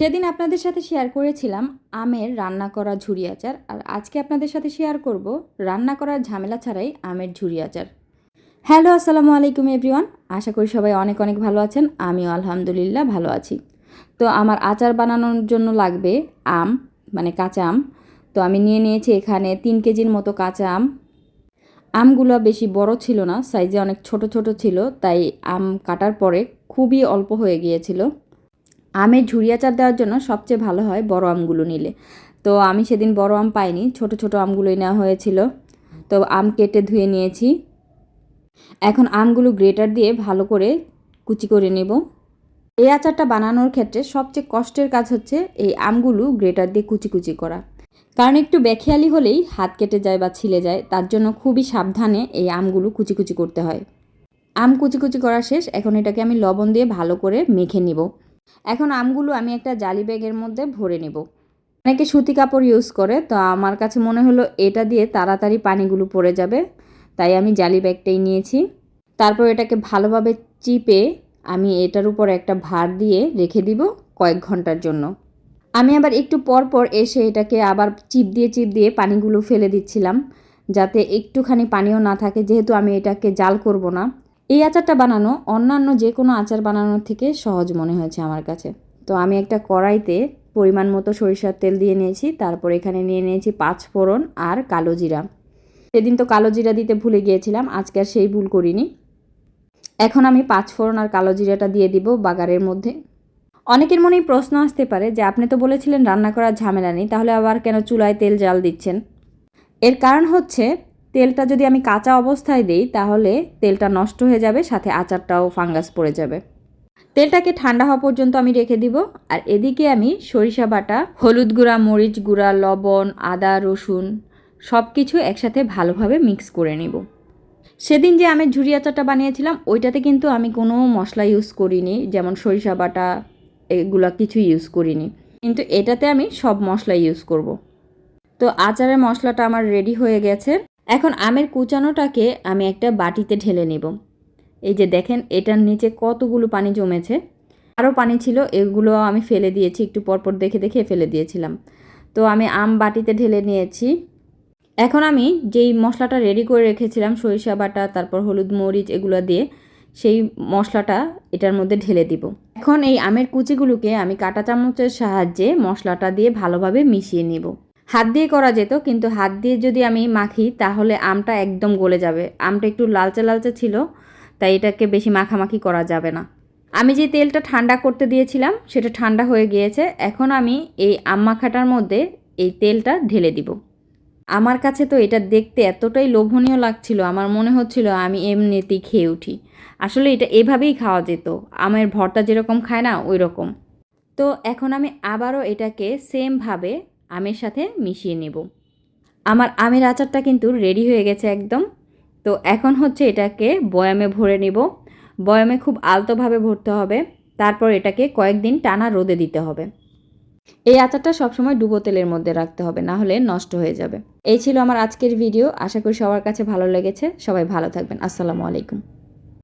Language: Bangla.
সেদিন আপনাদের সাথে শেয়ার করেছিলাম আমের রান্না করা ঝুরি আচার আর আজকে আপনাদের সাথে শেয়ার করব রান্না করার ঝামেলা ছাড়াই আমের ঝুরি আচার। হ্যালো আসসালামু আলাইকুম এভরিওয়ান আশা করি সবাই অনেক অনেক ভালো আছেন। আমিও আলহামদুলিল্লাহ ভালো আছি। তো আমার আচার বানানোর জন্য লাগবে আম মানে কাঁচা আম। তো আমি নিয়ে নিয়েছি এখানে তিন কেজির মতো কাঁচা আম। আমগুলো বেশি বড় ছিল না সাইজে অনেক ছোট ছোট ছিল, তাই আম কাটার পরে খুবই অল্প হয়ে গিয়েছিল। আমের ঝুরি আচার দেওয়ার জন্য সবচেয়ে ভালো হয় বড় আমগুলো নিলে। তো আমি সেদিন বড় আম পাইনি, ছোট ছোট আমগুলোই নেওয়া হয়েছিল। তো আম কেটে ধুয়ে নিয়েছি। এখন আমগুলো গ্রেটার দিয়ে ভালো করে কুচি করে নেব। এই আচারটা বানানোর ক্ষেত্রে সবচেয়ে কষ্টের কাজ হচ্ছে এই আমগুলো গ্রেটার দিয়ে কুচি কুচি করা। কারণ একটু বেখেয়ালি হলেই হাত কেটে যায় বা ছিলে যায়, তার জন্য খুবই সাবধানে এই আমগুলো কুচি কুচি করতে হয়। আম কুচি কুচি করা শেষ, এখন এটাকে আমি লবণ দিয়ে ভালো করে মেখে নিব। এখন আমগুলো আমি একটা জালি ব্যাগের মধ্যে ভরে নেব। অনেকে সুতি কাপড় ইউজ করে, তো আমার কাছে মনে হলো এটা দিয়ে তাড়াতাড়ি পানিগুলো পড়ে যাবে, তাই আমি জালি ব্যাগটাই নিয়েছি। তারপর এটাকে ভালোভাবে চিপে আমি এটার উপর একটা ভার দিয়ে রেখে দিব কয়েক ঘণ্টার জন্য। আমি আবার একটু পর পর এসে এটাকে আবার চিপ দিয়ে চিপ দিয়ে পানিগুলো ফেলে দিচ্ছিলাম, যাতে একটুখানি পানিও না থাকে, যেহেতু আমি এটাকে জাল করব না। এই আচারটা বানানো অন্যান্য যে কোনো আচার বানানোর থেকে সহজ মনে হয়েছে আমার কাছে। তো আমি একটা কড়াইতে পরিমাণ মতো সরিষার তেল দিয়ে নিয়েছি, তারপর এখানে নিয়ে নিয়েছি পাঁচ ফোড়ন আর কালো জিরা। সেদিন তো কালো জিরা দিতে ভুলে গিয়েছিলাম, আজকে আর সেই ভুল করিনি। এখন আমি পাঁচ ফোড়ন আর কালো জিরাটা দিয়ে দিব বাগারের মধ্যে। অনেকের মনেই প্রশ্ন আসতে পারে যে, আপনি তো বলেছিলেন রান্না করার ঝামেলা নেই, তাহলে আবার কেন চুলায় তেল জাল দিচ্ছেন? এর কারণ হচ্ছে তেলটা যদি আমি কাঁচা অবস্থায় দিই, তাহলে তেলটা নষ্ট হয়ে যাবে, সাথে আচারটাও ফাঙ্গাস পড়ে যাবে। তেলটাকে ঠান্ডা হওয়া পর্যন্ত আমি রেখে দিব। আর এদিকে আমি সরিষা বাটা, হলুদ গুঁড়া, মরিচ গুঁড়া, লবণ, আদা, রসুন সব কিছু একসাথে ভালোভাবে মিক্স করে নিব। সেদিন যে আমি ঝুরি আচারটা বানিয়েছিলাম, ওইটাতে কিন্তু আমি কোনো মশলা ইউজ করিনি, যেমন সরিষা বাটা, এগুলা কিছু ইউজ করিনি। কিন্তু এটাতে আমি সব মশলা ইউজ করব। তো আচারের মশলাটা আমার রেডি হয়ে গেছে। এখন আমের কুচানোটাকে আমি একটা বাটিতে ঢেলে নেব। এই যে দেখেন, এটার নিচে কতগুলো পানি জমেছে। আরও পানি ছিল, এগুলো আমি ফেলে দিয়েছি, একটু পরপর দেখে দেখে ফেলে দিয়েছিলাম। তো আমি আম বাটিতে ঢেলে নিয়েছি। এখন আমি যেই মশলাটা রেডি করে রেখেছিলাম, সরিষা বাটা, তারপর হলুদ মরিচ এগুলো দিয়ে, সেই মশলাটা এটার মধ্যে ঢেলে দিব। এখন এই আমের কুচিগুলোকে আমি কাঁটা চামচের সাহায্যে মশলাটা দিয়ে ভালোভাবে মিশিয়ে নিব। হাত দিয়ে করা যেত, কিন্তু হাত দিয়ে যদি আমি মাখি, তাহলে আমটা একদম গলে যাবে। আমটা একটু লালচে লালচে ছিল, তাই এটাকে বেশি মাখামাখি করা যাবে না। আমি যে তেলটা ঠান্ডা করতে দিয়েছিলাম, সেটা ঠান্ডা হয়ে গিয়েছে। এখন আমি এই আম মাখাটার মধ্যে এই তেলটা ঢেলে দিব। আমার কাছে তো এটা দেখতে এতটাই লোভনীয় লাগছিল, আমার মনে হচ্ছিল আমি এমনিতেই খেয়ে উঠি। আসলে এটা এভাবেই খাওয়া যেত, আমের ভর্তা যেরকম খায় না ওই রকম তো এখন আমি আবারও এটাকে সেমভাবে আমের সাথে মিশিয়ে নেব। আমার আমের আচারটা কিন্তু রেডি হয়ে গেছে একদম। তো এখন হচ্ছে এটাকে বয়ামে ভরে নেব। বয়ামে খুব আলতোভাবে ভরতে হবে। তারপর এটাকে কয়েকদিন টানা রোদে দিতে হবে। এই আচারটা সবসময় ডুবো তেলের মধ্যে রাখতে হবে, না হলে নষ্ট হয়ে যাবে। এই ছিল আমার আজকের ভিডিও আশা করি সবার কাছে ভালো লেগেছে। সবাই ভালো থাকবেন। আসসালামু আলাইকুম।